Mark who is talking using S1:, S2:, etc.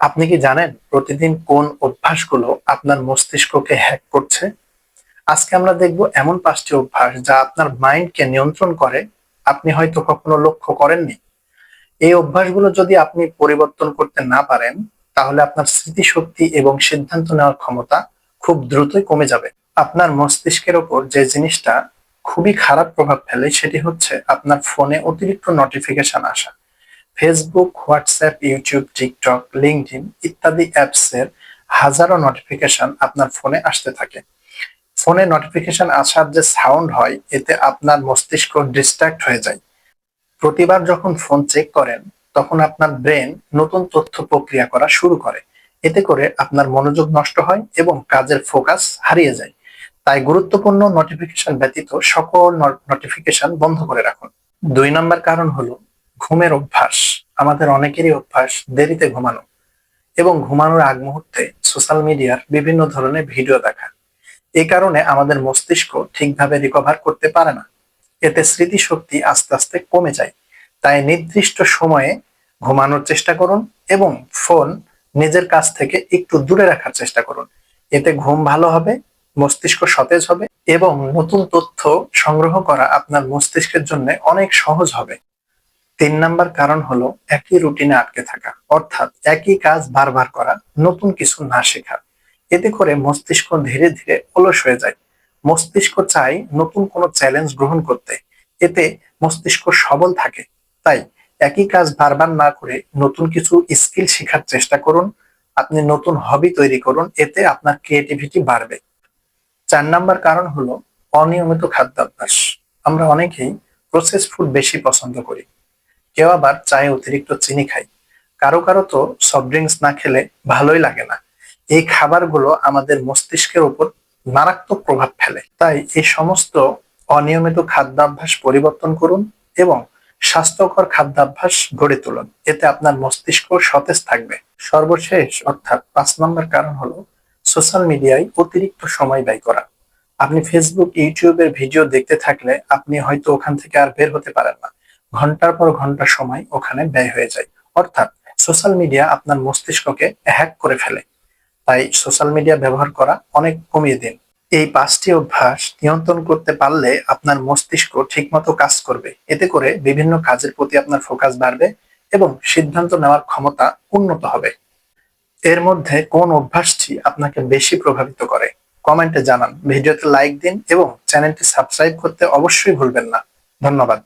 S1: আপনি কি জানেন প্রতিদিন কোন অভ্যাসগুলো আপনার মস্তিষ্ককে হ্যাক করছে? আজকে আমরা দেখব এমন পাঁচটি অভ্যাস যা আপনার মাইন্ডকে নিয়ন্ত্রণ করে। আপনি হয়তো কখনো লক্ষ্য করেননি। এই অভ্যাসগুলো যদি আপনি পরিবর্তন করতে না পারেন, তাহলে আপনার স্মৃতিশক্তি এবং সিদ্ধান্ত নেওয়ার ক্ষমতা খুব দ্রুতই কমে যাবে। আপনার মস্তিষ্কের ওপর যে জিনিসটা খুবই খারাপ প্রভাব ফেলে, সেটি হচ্ছে আপনার ফোনে অতিরিক্ত নোটিফিকেশন আসা। Facebook WhatsApp YouTube TikTok LinkedIn ইত্যাদি অ্যাপসের হাজারো নোটিফিকেশন আপনার ফোনে আসতে থাকে। ফোনে নোটিফিকেশন আসার যে সাউন্ড হয়, এতে আপনার মস্তিষ্ক ডিস্ট্রাক্ট হয়ে যায়। প্রতিবার যখন ফোন চেক করেন, তখন আপনার ব্রেন নতুন তথ্য প্রক্রিয়া করা শুরু করে। এতে করে আপনার মনোযোগ নষ্ট হয় এবং কাজের ফোকাস হারিয়ে যায়। তাই গুরুত্বপূর্ণ নোটিফিকেশন ব্যতীত সকল নোটিফিকেশন বন্ধ করে রাখুন। দুই নম্বর কারণ হলো ঘুমের অভ্যাস, আমাদের অনেকেরই অভ্যাস দেরিতে ঘুমানো এবং ঘুমানোর আগ মুহূর্তে সোশ্যাল মিডিয়ার বিভিন্ন ধরনের ভিডিও দেখা। এই কারণে আমাদের মস্তিষ্ক ঠিকভাবে রিকভার করতে পারে না। এতে স্মৃতিশক্তি আস্তে আস্তে কমে যায়। তাই নির্দিষ্ট সময়ে ঘুমানোর চেষ্টা করুন এবং ফোন নিজের কাছ থেকে একটু দূরে রাখার চেষ্টা করুন। এতে ঘুম ভালো হবে, মস্তিষ্ক সতেজ হবে এবং নতুন তথ্য সংগ্রহ করা আপনার মস্তিষ্কের জন্য অনেক সহজ হবে। তিন নাম্বার কারণ হলো একই রুটিনে আটকে থাকা, অর্থাৎ একই কাজ বারবার করা, নতুন কিছু না শেখা। এতে করে মস্তিষ্ক ধীরে ধীরে অলস হয়ে যায়। মস্তিষ্ক চাই নতুন কোনো চ্যালেঞ্জ গ্রহণ করতে। এতে মস্তিষ্ক সবল থাকে। তাই একই কাজ বারবার না করে নতুন কিছু স্কিল শেখার চেষ্টা করুন। আপনি নতুন হবি তৈরি করুন। এতে আপনার ক্রিয়েটিভিটি বাড়বে। চার নাম্বার কারণ হলো অনিয়মিত খাদ্যাভ্যাস। আমরা অনেকেই প্রসেস ফুড বেশি পছন্দ করি। কেউ আবার চায়ে অতিরিক্ত চিনি খায়। কারও কারও তো সফট ড্রিঙ্কস না খেলে ভালোই লাগে না। এই খাবারগুলো আমাদের মস্তিষ্কের উপর মারাত্মক প্রভাব ফেলে। তাই এই সমস্ত অনিয়মিত খাদ্যাভ্যাস পরিবর্তন করুন এবং স্বাস্থ্যকর খাদ্যাভ্যাস গড়ে তুলুন। এতে আপনার মস্তিষ্ক সতেজ থাকবে। সর্বশেষ অর্থাৎ পাঁচ নম্বর কারণ হলো সোশ্যাল মিডিয়ায় অতিরিক্ত সময় ব্যয় করা। আপনি ফেসবুক ইউটিউবের ভিডিও দেখতে থাকলে আপনি হয়তো ওখান থেকে আর বের হতে পারেন না। ঘণ্টার পর ঘণ্টা সময় ওখানে ব্যয় হয়ে যায়। অর্থাৎ সোশ্যাল মিডিয়া আপনার মস্তিষ্ককে হ্যাক করে ফেলে। তাই সোশ্যাল মিডিয়া ব্যবহার করা অনেক কমিয়ে দিন। এই পাঁচটি অভ্যাস নিয়ন্ত্রণ করতে পারলে আপনার মস্তিষ্ক ঠিকমতো কাজ করবে। এতে করে বিভিন্ন কাজের প্রতি আপনার ফোকাস বাড়বে এবং সিদ্ধান্ত নেওয়ার ক্ষমতা উন্নত হবে। এর মধ্যে কোন অভ্যাসটি আপনাকে বেশি প্রভাবিত করে? কমেন্টে জানান। ভিডিওতে লাইক দিন এবং চ্যানেলটি সাবস্ক্রাইব করতে অবশ্যই ভুলবেন না। ধন্যবাদ।